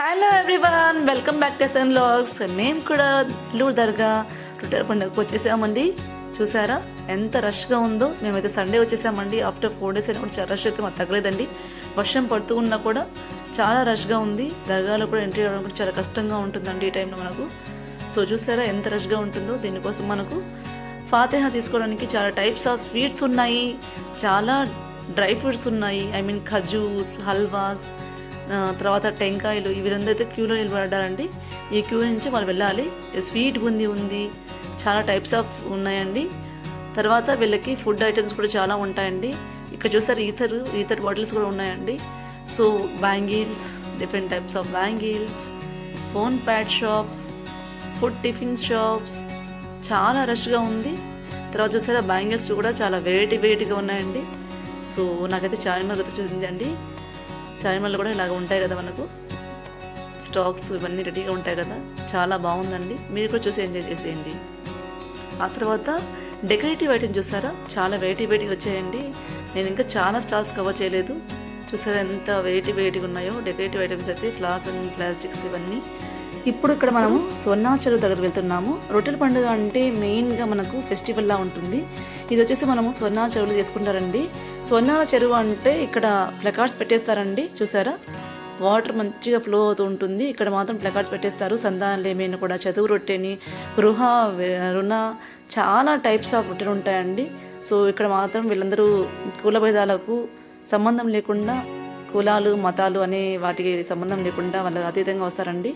Hello everyone welcome back to sun logs మేము కూడా లూర్ దర్గా రొట్టెల పండుగకు వచ్చేసామండి. చూసారా? ఎంత రష్గా ఉందో. మేమైతే సండే వచ్చేసామండి. ఆఫ్టర్ ఫోర్ డేస్ అయినా కూడా చాలా రష్ అయితే మాకు తగ్గలేదండి. వర్షం పడుతూ ఉన్నా కూడా చాలా రష్గా ఉంది. దర్గాలో కూడా ఎంట్రీ అవ్వడం కూడా చాలా కష్టంగా ఉంటుందండి ఈ టైంలో మనకు. సో చూసారా ఎంత రష్గా ఉంటుందో. దీనికోసం మనకు ఫాతేహా తీసుకోవడానికి చాలా టైప్స్ ఆఫ్ స్వీట్స్ ఉన్నాయి. చాలా డ్రై ఫ్రూట్స్ ఉన్నాయి. ఐ మీన్ ఖజూర్ హల్వాస్ తర్వాత టెంకాయలు ఇవి రెండు అయితే క్యూలో నిలబడ్డారండి. ఈ క్యూ నుంచి వాళ్ళు వెళ్ళాలి. స్వీట్ బుంది ఉంది. చాలా టైప్స్ ఆఫ్ ఉన్నాయండి. తర్వాత వీళ్ళకి ఫుడ్ ఐటమ్స్ కూడా చాలా ఉంటాయండి. ఇక్కడ చూసారు ఈథర్ ఈథర్ బాటిల్స్ కూడా ఉన్నాయండి. So bangles different types of bangles phone pad shops food tiffin shops చాలా రష్గా ఉంది. తర్వాత చూసారా బ్యాంగిల్స్ కూడా చాలా వెరైటీ వెరైటీగా ఉన్నాయండి. సో నాకైతే చాలా గుర్తొచ్చింది అండి చార్మినార్లో కూడా ఇలాగ ఉంటాయి కదా మనకు. స్టాక్స్ ఇవన్నీ రెడీగా ఉంటాయి కదా. చాలా బాగుందండి. మీరు కూడా చూసి ఎంజాయ్ చేసేయండి. ఆ తర్వాత డెకరేటివ్ ఐటమ్ చూసారా? చాలా వెరైటీ వెరైటీ వచ్చాయండి. నేను ఇంకా చాలా స్టాల్స్ కవర్ చేయలేదు. చూసారా ఎంత వెరైటీ వెరైటీ ఉన్నాయో. డెకరేటివ్ ఐటమ్స్ అయితే ఫ్లాస్ అండ్ ప్లాస్టిక్స్ ఇవన్నీ. ఇప్పుడు ఇక్కడ మనము స్వర్ణా చెరువు దగ్గర వెళ్తున్నాము. రొట్టెల పండుగ అంటే మెయిన్గా మనకు ఫెస్టివల్లా ఉంటుంది. ఇది వచ్చేసి మనము స్వర్ణా చెరువులు చేసుకుంటారండి. స్వర్ణాల చెరువు అంటే ఇక్కడ ప్లకార్డ్స్ పెట్టేస్తారండి. చూసారా? వాటర్ మంచిగా ఫ్లో అవుతూ ఉంటుంది. ఇక్కడ మాత్రం ప్లకార్డ్స్ పెట్టేస్తారు. సంతానాలు కూడా చదువు రొట్టెని గృహ రుణ చాలా టైప్స్ ఆఫ్ రొట్టెలు ఉంటాయండి. సో ఇక్కడ మాత్రం వీళ్ళందరూ కుల భేదాలకు సంబంధం లేకుండా కులాలు మతాలు అనే వాటికి సంబంధం లేకుండా వాళ్ళు అతీతంగా వస్తారండి.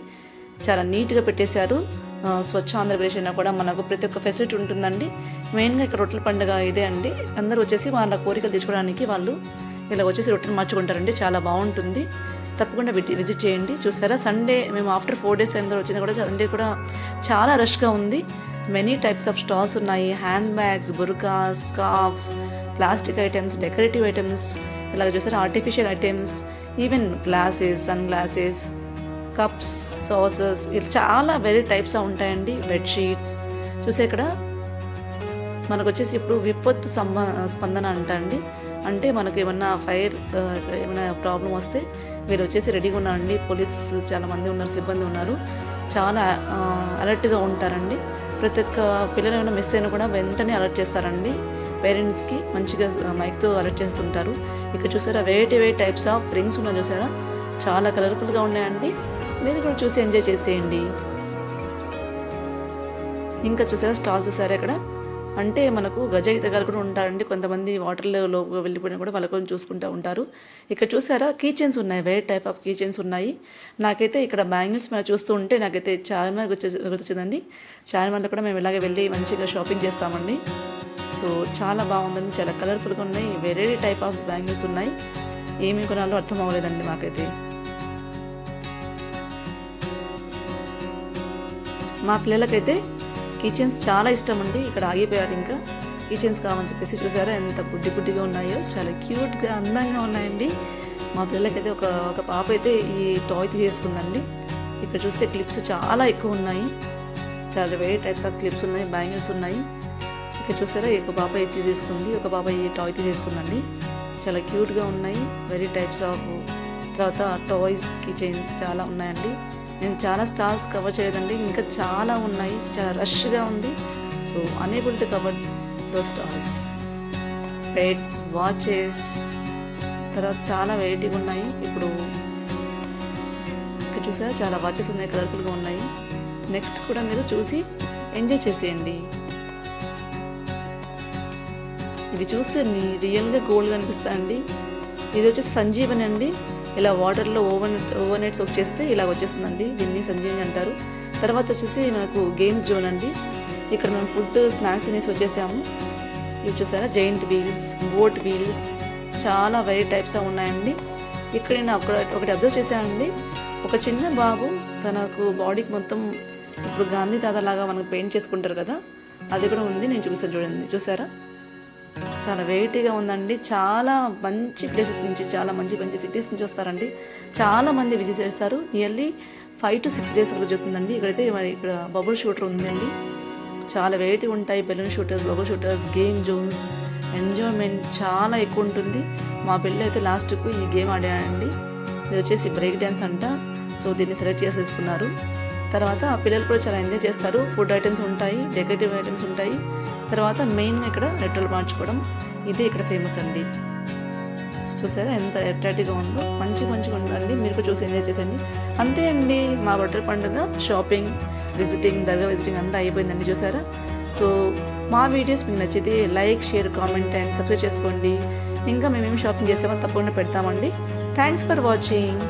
చాలా నీట్గా పెట్టేశారు. స్వచ్ఛ ఆంధ్రప్రదేశ్ అయినా కూడా మనకు ప్రతి ఒక్క ఫెసిలిటీ ఉంటుందండి. మెయిన్గా ఇక్కడ రొట్టెల పండుగ ఇదే అండి. అందరూ వచ్చేసి వాళ్ళ కోరికలు తీసుకోవడానికి వాళ్ళు ఇలా వచ్చేసి రొట్టెలు మార్చుకుంటారండి. చాలా బాగుంటుంది. తప్పకుండా విజిట్ చేయండి. చూసారా? సండే మేము ఆఫ్టర్ ఫోర్ డేస్ అందరూ వచ్చినా కూడా సండే కూడా చాలా రష్గా ఉంది. మెనీ టైప్స్ ఆఫ్ స్టాల్స్ ఉన్నాయి. Hand bags burqas scarfs plastic items decorative items ఇలాగ చూసారా? Artificial items even glasses sun glasses cups sauces ఇలా చాలా వెరీ టైప్స్ ఉంటాయండి బెడ్షీట్స్ చూసే ఇక్కడ మనకు వచ్చేసి ఇప్పుడు విపత్తు సంబ స్పందన అంట అండి అంటే మనకు ఏమన్నా ఫైర్ ఏమైనా ప్రాబ్లం వస్తే మీరు వచ్చేసి రెడీగా ఉన్నారండి పోలీస్ చాలా మంది ఉన్నారు సిబ్బంది ఉన్నారు. చాలా అలర్ట్గా ఉంటారండి. ప్రతి ఒక్క పిల్లలు ఏమైనా మిస్ అయినా కూడా వెంటనే అలర్ట్ చేస్తారండి. పేరెంట్స్కి మంచిగా మైక్తో అలర్ట్ చేస్తుంటారు. ఇక్కడ చూసారా variety variety types of rings ఉన్నాయి చూసారా? చాలా కలర్ఫుల్గా ఉన్నాయండి. మీరు కూడా చూసి ఎంజాయ్ చేసేయండి. ఇంకా చూసారా స్టాల్స్ చూసారా ఇక్కడ? అంటే మనకు గజ ఈతగాలు కూడా ఉంటారండి. కొంతమంది వాటర్లో లోపు వెళ్ళిపోయినా కూడా వాళ్ళ కోసం చూసుకుంటూ ఉంటారు. ఇక్కడ చూసారా కీచెన్స్ ఉన్నాయి. వేరే టైప్ ఆఫ్ కీచెన్స్ ఉన్నాయి? నాకైతే ఇక్కడ బ్యాంగిల్స్ మీద చూస్తూ ఉంటే నాకైతే చార్మినార్ గుర్తు గుర్తొచ్చిందండి. చార్మినార్లో కూడా మేము ఇలాగే వెళ్ళి మంచిగా షాపింగ్ చేస్తామండి. సో చాలా బాగుందండి. చాలా కలర్ఫుల్గా ఉన్నాయి. వేరే టైప్ ఆఫ్ బ్యాంగిల్స్ ఉన్నాయి. ఏమి కొనాలో అర్థం అవ్వలేదండి మాకైతే. మా పిల్లలకైతే కిచెన్స్ చాలా ఇష్టం అండి ఇక్కడ ఆగిపోయారు ఇంకా. కిచెన్స్ కావాలని చెప్పేసి చూసారా ఎంత బుడ్డి బుడ్డిగా ఉన్నాయో. చాలా క్యూట్గా అందంగా ఉన్నాయండి. మా పిల్లలకైతే ఒక ఒక పాప అయితే ఈ టాయ్ తీసుకుందండి. ఇక్కడ చూస్తే క్లిప్స్ చాలా ఎక్కువ ఉన్నాయి. చాలా వేరే టైప్స్ ఆఫ్ క్లిప్స్ ఉన్నాయి బ్యాంగిల్స్ ఉన్నాయి. ఇక్కడ చూసారా ఒక పాప ఇది తీసుకుంది. ఒక పాప ఈ టాయ్ తీసుకుందండి. చాలా క్యూట్గా ఉన్నాయి. వెరీ టైప్స్ ఆఫ్ తర్వాత టాయ్స్ కిచెన్స్ చాలా ఉన్నాయండి. నేను చాలా స్టాల్స్ కవర్ చేయదండి. ఇంకా చాలా ఉన్నాయి. చాలా రష్గా ఉంది. So unable to cover those stalls specs watches తర్వాత చాలా వెరైటీగా ఉన్నాయి. ఇప్పుడు ఇక్కడ చూసారా? చాలా వాచెస్ ఉన్నాయి. కలర్ఫుల్గా ఉన్నాయి. నెక్స్ట్ కూడా మీరు చూసి ఎంజాయ్ చేసేయండి. ఇవి చూస్తే రియల్గా గోల్డ్ కనిపిస్తాయండి ఇది వచ్చేసి సంజీవని అండి. ఇలా వాటర్లో ఓవెన్ ఓవర్ నైట్స్ వచ్చేస్తే ఇలా వచ్చేస్తుందండి. దీన్ని సంజీవి అంటారు. తర్వాత వచ్చేసి మనకు గేమ్స్ జోన్ అండి. ఇక్కడ మనం ఫుడ్ స్నాక్స్ తినేసి వచ్చేసాము. ఇవి చూసారా? జైంట్ వీల్స్ బోట్ వీల్స్ చాలా వెరీ టైప్స్ ఉన్నాయండి. ఇక్కడ నేను అక్కడ ఒకటి అబ్జర్వ్ చేశానండి. ఒక చిన్న బాబు తనకు బాడీకి మొత్తం ఇప్పుడు గాంధీ తాత లాగా మనకు పెయింట్ చేసుకుంటారు కదా అది కూడా ఉంది. నేను చూస్తాను చూడండి. చూసారా? చాలా వెయిటీగా ఉందండి. చాలా మంచి ప్లేసెస్ నుంచి చాలా మంచి మంచి సిటీస్ నుంచి వస్తారండి. చాలా మంది విజిట్ చేస్తారు. Nearly five to six days వరకు జరుగుతుందండి. ఇక్కడైతే మరి ఇక్కడ బబుల్ షూటర్ ఉందండి. చాలా వెరైటీ ఉంటాయి. Balloon shooters bubble shooters game zones enjoyment చాలా ఎక్కువ ఉంటుంది. మా పిల్లలు అయితే లాస్ట్కు ఈ గేమ్ ఆడారండి ఇది వచ్చేసి బ్రేక్ డ్యాన్స్ అంట. సో దీన్ని సెలెక్ట్ చేసేసుకున్నారు. తర్వాత పిల్లలు కూడా చాలా ఎంజాయ్ చేస్తారు. ఫుడ్ ఐటమ్స్ ఉంటాయి డెకరేటివ్ ఐటమ్స్ ఉంటాయి. తర్వాత మెయిన్ ఇక్కడ రెట్టెలు మార్చుకోవడం. ఇదే ఇక్కడ ఫేమస్ అండి. చూసారా ఎంత ఎట్రాక్టివ్గా ఉందో. మంచి మంచిగా ఉందండి మీరు కూడా చూసి ఎంజాయ్ చేసండి అంతే అండి మా బట్టల పండుగ షాపింగ్ విజిటింగ్ దర్గా విజిటింగ్ అంతా అయిపోయిందండి చూసారా? సో మా వీడియోస్ మీకు నచ్చితే like share comment and subscribe చేసుకోండి. ఇంకా మేమేమి షాపింగ్ చేసామో తప్పకుండా పెడతామండి. Thanks for watching